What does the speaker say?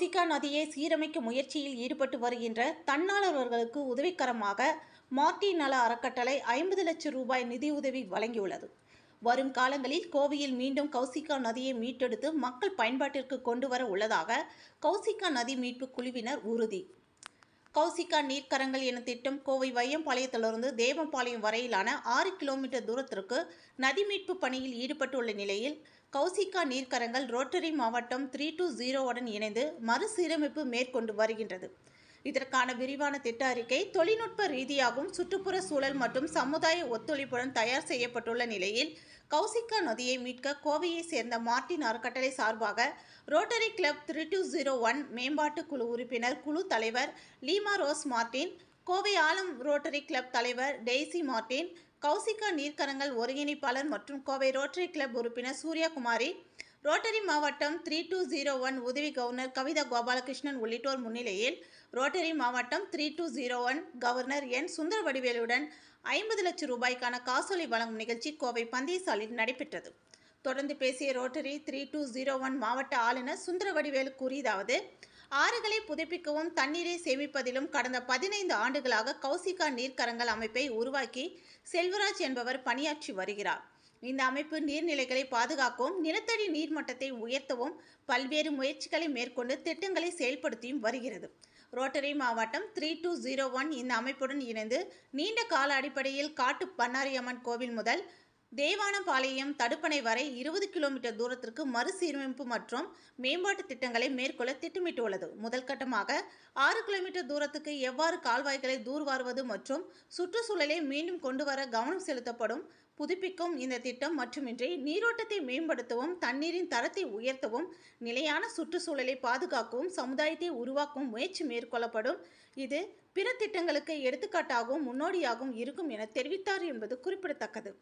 கௌசிகா நதியை சீரமைக்கும் முயற்சியில் ஈடுபட்டு வருகின்ற தன்னாளர்களுக்கு உதவிகரமாக மார்டின் நல அறக்கட்டளை ஐம்பது லட்சம் ரூபாய் நிதியுதவி வழங்கியுள்ளது. வரும் காலங்களில் கோவையில் மீண்டும் கௌசிகா நதியை மீட்டெடுத்து மக்கள் பயன்பாட்டிற்கு கொண்டு வர உள்ளதாக கௌசிகா நதி மீட்பு குழுவினர் உறுதி. கௌசிகா நீர்க்கரங்கள் என திட்டம் கோவை வையம்பாளையத்திலிருந்து தேவம்பாளையம் வரையிலான ஆறு கிலோமீட்டர் தூரத்திற்கு நதி மீட்பு பணியில் ஈடுபட்டுள்ள நிலையில் கௌசிகா நீர்க்கரங்கள் ரோட்டரி மாவட்டம் த்ரீ டூ ஜீரோவுடன் இணைந்து மறுசீரமைப்பு மேற்கொண்டு வருகின்றது. இதற்கான விரிவான திட்ட அறிக்கை தொழில்நுட்ப ரீதியாகவும் சுற்றுப்புற சூழல் மற்றும் சமுதாய ஒத்துழைப்புடன் தயார் செய்யப்பட்டுள்ள நிலையில் கௌசிகா நதியை மீட்க கோவையை சேர்ந்த மார்டின் அறக்கட்டளை சார்பாக rotary club three two zero one மேம்பாட்டு குழு உறுப்பினர் குழு தலைவர் Leema Rose Martin Kovai Alam rotary club தலைவர் டெய்சி மார்டின் கௌசிகா நீர்க்கரங்கள் ஒருங்கிணைப்பாளர் மற்றும் கோவை ரோட்டரி கிளப் உறுப்பினர் சூர்யாகுமாரி ரோட்டரி மாவட்டம் த்ரீ டூ ஜீரோ ஒன் உதவி கவர்னர் கவிதா கோபாலகிருஷ்ணன் உள்ளிட்டோர் முன்னிலையில் ரோட்டரி மாவட்டம் three two zero one governor N Sundara வடிவேலுடன் ஐம்பது லட்சம் ரூபாய்க்கான காசோலை வழங்கும் நிகழ்ச்சி கோவை பந்தயசாலையில் நடைபெற்றது. தொடர்ந்து பேசிய rotary three two zero one மாவட்ட ஆளுநர் சுந்தர வடிவேலு கூறியதாவது ஆறுகளை புதுப்பிக்கவும் தண்ணீரை சேமிப்பதிலும் கடந்த பதினைந்து ஆண்டுகளாக கௌசிகா நீர்க்கரங்கள் அமைப்பை உருவாக்கி செல்வராஜ் என்பவர் பணியாற்றி வருகிறார். இந்த அமைப்பு நீர்நிலைகளை பாதுகாக்கவும் நிலத்தடி நீர்மட்டத்தை உயர்த்தவும் பல்வேறு முயற்சிகளை மேற்கொண்டு திட்டங்களை செயல்படுத்தியும் வருகிறது. ரோட்டரி மாவட்டம் த்ரீ டூ ஜீரோ ஒன் இந்த அமைப்புடன் இணைந்து நீண்ட கால அடிப்படையில் காட்டு பன்னாரியம்மன் கோவில் முதல் தேவானபாளையம் தடுப்பணை வரை இருபது கிலோமீட்டர் தூரத்திற்கு மறுசீரமைப்பு மற்றும் மேம்பாட்டு திட்டங்களை மேற்கொள்ள திட்டமிட்டுள்ளது. முதல் கட்டமாக ஆறு கிலோமீட்டர் தூரத்துக்கு எவ்வாறு கால்வாய்களை தூர்வாருவது மற்றும் சுற்றுச்சூழலை மீண்டும் கொண்டு வர கவனம் செலுத்தப்படும் புதுப்பிக்கும் இந்த திட்டம் மட்டுமின்றி நீரோட்டத்தை மேம்படுத்தவும் தண்ணீரின் தரத்தை உயர்த்தவும் நிலையான சுற்றுச்சூழலை பாதுகாக்கவும் சமுதாயத்தை உருவாக்கும் முயற்சி மேற்கொள்ளப்படும். இது பிற திட்டங்களுக்கு எடுத்துக்காட்டாகவும் முன்னோடியாகவும் இருக்கும் என தெரிவித்தார் என்பது குறிப்பிடத்தக்கது.